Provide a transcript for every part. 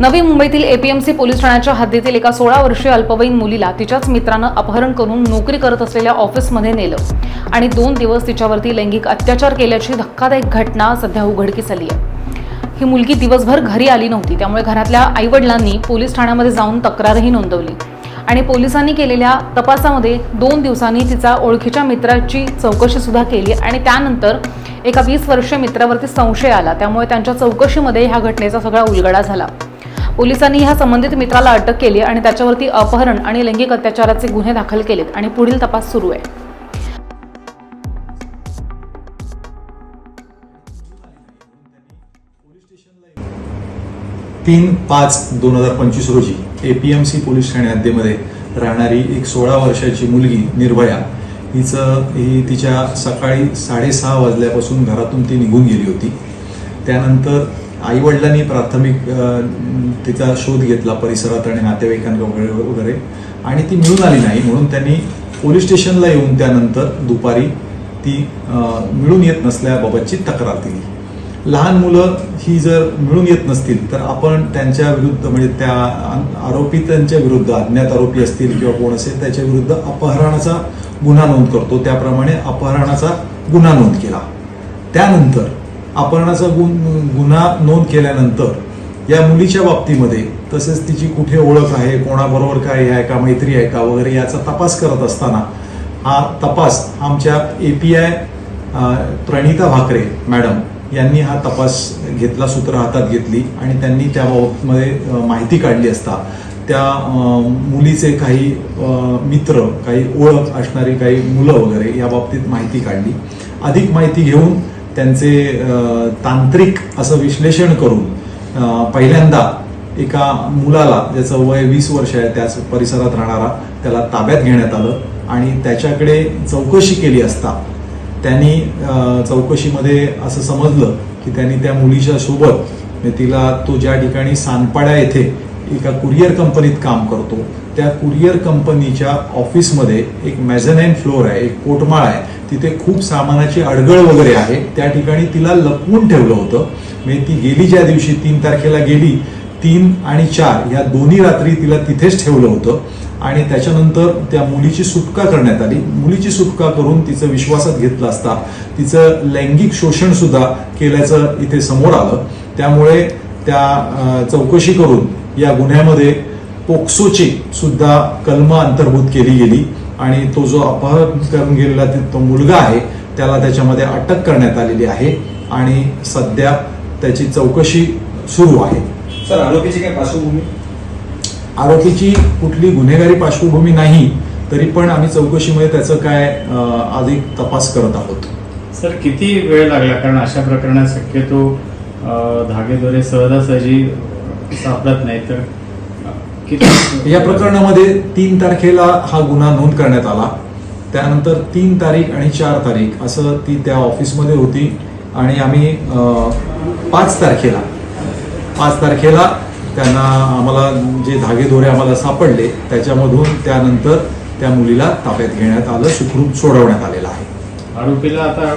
नवी मुंबईतील APMC police ठाण्याच्या हद्दीतील एका सोळा वर्षीय अल्पवयीन मुलीला तिच्याच मित्रानं अपहरण करून नोकरी करत असलेल्या ऑफिसमध्ये नेलं. आणि दोन दिवस तिच्यावरती लैंगिक अत्याचार केल्याची धक्कादायक घटना सध्या उघडकीस आली आहे. ही मुलगी दिवसभर घरी आली नव्हती त्यामुळे घरातल्या आईवडिलांनी पोलीस ठाण्यामध्ये जाऊन तक्रारही नोंदवली. आणि पोलिसांनी केलेल्या तपासामध्ये दोन दिवसांनी तिचा ओळखीच्या मित्राची चौकशी सुद्धा केली आणि त्यानंतर एका वीस वर्षीय मित्रावरती संशय आला. त्यामुळे त्यांच्या चौकशीमध्ये ह्या घटनेचा सगळा उलगडा झाला. पोलिसांनी ह्या संबंधित मित्राला अटक केली आणि त्याच्यावरती अपहरण आणि लैंगिक अत्याचाराचे गुन्हे दाखल केलेत आणि पुढील तपास सुरू आहे. तीन पाच दोन हजार पंचवीस रोजी एपीएमसी पोलीस ठाणे हद्दीमध्ये राहणारी एक सोळा वर्षाची मुलगी निर्भया हिचं ही तिच्या सकाळी साडेसहा वाजल्यापासून घरातून ती निघून गेली होती. त्यानंतर आईवडिलांनी प्राथमिक तिचा शोध घेतला परिसरात आणि नातेवाईकांकडे वगैरे आणि ती मिळून आली नाही. म्हणून त्यांनी पोलीस स्टेशनला येऊन त्यानंतर दुपारी ती मिळून येत नसल्याबाबतची तक्रार दिली. लहान मुलं ही जर मिळून येत नसतील तर आपण त्यांच्या विरुद्ध म्हणजे त्या आरोपी आरोपितांच्या विरुद्ध अज्ञात आरोपी असतील किंवा कोण असेल त्याच्या विरुद्ध अपहरणाचा गुन्हा नोंद करतो. त्याप्रमाणे अपहरणाचा गुन्हा नोंद केला. त्यानंतर अपहरणाचा गुन गुन्हा नोंद केल्यानंतर या मुलीच्या बाबतीमध्ये तसेच तिची कुठे ओळख आहे कोणाबरोबर काय आहे का मैत्री आहे का वगैरे याचा तपास करत असताना हा तपास आमच्या A P I Pranita Bhakare madam यांनी हा तपास घेतला सूत्र हातात घेतली आणि त्यांनी त्याबाबतमध्ये बाबतमध्ये माहिती काढली असता त्या मुलीचे काही मित्र काही ओळख असणारी काही मुलं वगैरे या बाबतीत माहिती काढली. अधिक माहिती घेऊन त्यांचे तांत्रिक असं विश्लेषण करून पहिल्यांदा एका मुलाला ज्याचं वय वीस वर्ष आहे त्याच परिसरात राहणारा त्याला ताब्यात घेण्यात आलं आणि त्याच्याकडे चौकशी केली असता त्यांनी चौकशीमध्ये असं समजलं की त्यांनी त्या मुलीच्या सोबत म्हणजे तिला तो ज्या ठिकाणी सानपाडा येथे एका कुरिअर कंपनीत काम करतो त्या कुरिअर कंपनीच्या ऑफिसमध्ये एक मॅझनाईन फ्लोअर आहे एक कोटमाळ आहे. तिथे खूप सामानाची अडगळ वगैरे आहे. त्या ठिकाणी तिला लपवून ठेवलं होतं. म्हणजे ती गेली ज्या दिवशी तीन तारखेला गेली तीन आणि चार या दोन्ही रात्री तिला तिथेच ठेवलं होतं. आणि त्याच्यानंतर त्या मुलीची सुटका करण्यात आली. मुलीची सुटका करून तिचं विश्वासात घेतलं असता तिचं लैंगिक शोषण सुद्धा केल्याचं इथे समोर आलं. त्यामुळे त्या चौकशी करून या गुन्ह्यामध्ये पोक्सोची सुद्धा कलम अंतर्भूत केली गेली. आणि तो जो अपहरण करून गेलेला ते- तो मुलगा आहे त्याला त्याच्यामध्ये अटक करण्यात आलेली आहे आणि सध्या त्याची चौकशी सुरू आहे. सर आरोपीची काय पार्श्वभूमी? आरोपीची कुठली गुन्हेगारी पार्श्वभूमी नाही तरी पण आम्ही चौकशीमध्ये त्याचं काय अधिक तपास करत आहोत. सर किती वेळ लागला? कारण अशा प्रकरणात शक्यतो अं, धागेदोरे सहजासहजी सापडत नाही तर या प्रकरणामध्ये तीन तारखेला हा गुन्हा नोंद करण्यात आला. त्यानंतर तीन तारीख आणि चार तारीख असं ती त्या ऑफिसमध्ये होती. आणि आम्ही पाच तारखेला पाच तारखेला त्यांना आम्हाला जे धागेदोरे आम्हाला सापडले त्याच्यामधून त्यानंतर त्या मुलीला ताब्यात घेण्यात आलं सुखरूप सोडवण्यात आलेलं आहे. आरोपीला आता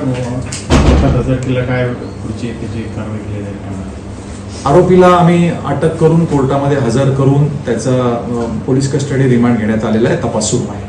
काय पुढची त्याची कारवाई केली जाईल? आरोपीला आम्ही अटक करून कोर्टामध्ये हजर करून त्याचा पोलीस कस्टडी रिमांड घेण्यात आलेला आहे तपास सुरू आहे